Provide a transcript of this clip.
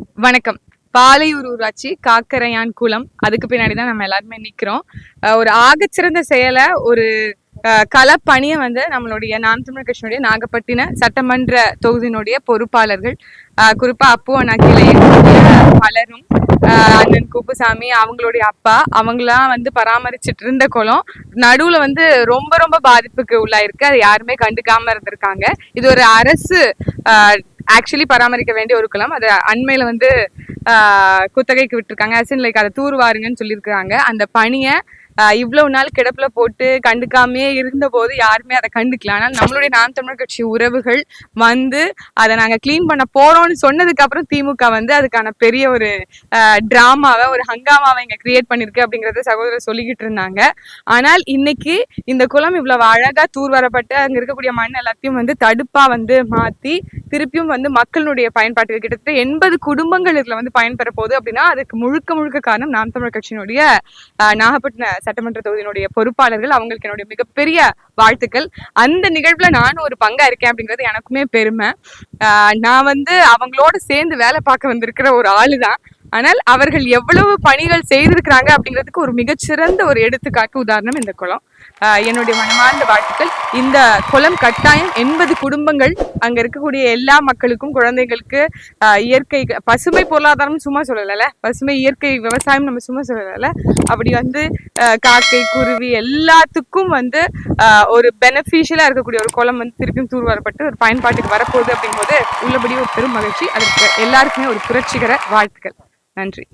வணக்கம். பாலையூர் ஊராட்சி காக்கரையான் குளம். அதுக்கு பின்னாடி தான் நம்ம எல்லாருமே நிக்கிறோம். ஒரு ஆகச்சிறந்த செயலை ஒரு அஹ், வந்து நம்மளுடைய நாம் தமிழ் கட்சியினுடைய நாகப்பட்டின சட்டமன்ற தொகுதியினுடைய பொறுப்பாளர்கள் குறிப்பாக குறிப்பா அப்பு அண்ணாக்கில பலரும் அண்ணன் குப்புசாமி அவங்களுடைய அப்பா அவங்களாம் வந்து பராமரிச்சுட்டு இருந்த குளம் நடுவுல வந்து ரொம்ப ரொம்ப பாதிப்புக்கு உள்ளாயிருக்கு. அது யாருமே கண்டுக்காம இருந்திருக்காங்க. இது ஒரு அரசு ஆக்சுவலி பராமரிக்க வேண்டிய ஒரு குளம். அது அண்மையில் வந்து குத்தகைக்கு விட்டுருக்காங்க. அசின் லைக் அதை தூர்வாருங்கன்னு சொல்லியிருக்காங்க. அந்த பணியை இவ்வளவு நாள் கிடப்புல போட்டு கண்டுக்காமே இருந்த போது யாருமே அதை கண்டுக்கல. ஆனால் நம்மளுடைய நாம் தமிழர் கட்சி உறவுகள் வந்து அதை நாங்கள் க்ளீன் பண்ண போறோம்னு சொன்னதுக்கு அப்புறம் திமுக வந்து அதுக்கான பெரிய ஒரு டிராமாவை ஒரு ஹங்காமாவை இங்கே கிரியேட் பண்ணிருக்கு அப்படிங்கறத சகோதரர் சொல்லிக்கிட்டு இருந்தாங்க. ஆனால் இன்னைக்கு இந்த குளம் இவ்வளவு அழகா தூர்வரப்பட்டு அங்க இருக்கக்கூடிய மண் எல்லாத்தையும் வந்து தடுப்பா வந்து மாத்தி திருப்பியும் வந்து மக்களுடைய பயன்பாட்டுக்கு கிட்டத்தட்ட எண்பது குடும்பங்கள் இதுல வந்து பயன்பெற போகுது அப்படின்னா அதுக்கு முழுக்க முழுக்க காரணம் நாம் தமிழர் கட்சியினுடைய நாகப்பட்டின சட்டமன்ற தொகுதியினுடைய பொறுப்பாளர்கள் அவங்களுக்கு என்னுடைய மிகப்பெரிய வாழ்த்துக்கள். அந்த நிகழ்வுல நானும் ஒரு பங்கா இருக்கேன் அப்படிங்கிறது எனக்குமே பெருமை. ஆஹ், நான் வந்து அவங்களோட சேர்ந்து வேலை பார்க்க வந்திருக்கிற ஒரு ஆளு தான் ஆனால் அவர்கள் எவ்வளவு பணிகள் செய்திருக்கிறாங்க அப்படிங்கிறதுக்கு ஒரு மிகச்சிறந்த ஒரு எடுத்துக்காட்டு உதாரணம் இந்த குளம். என்னுடைய மனமார்ந்த வாழ்த்துக்கள். இந்த குளம் கட்டாயம் எண்பது குடும்பங்கள் அங்க இருக்கக்கூடிய எல்லா மக்களுக்கும் குழந்தைகளுக்கு ஆஹ் இயற்கை பசுமை பொருளாதாரம் சும்மா சொல்லல பசுமை இயற்கை விவசாயம் நம்ம சும்மா சொல்லல அப்படி வந்து ஆஹ் காக்கை குருவி எல்லாத்துக்கும் வந்து ஆஹ் ஒரு பெனிஃபிஷியலா இருக்கக்கூடிய ஒரு குளம் வந்து திருப்பியும் தூர்வாரப்பட்டு ஒரு பயன்பாட்டுக்கு வரப்போகுது அப்படிங்கும்போது உள்ளபடி ஒரு பெரும் மகிழ்ச்சி. அதற்கு எல்லாருக்குமே ஒரு புரட்சிகர வாழ்த்துக்கள். நன்றி.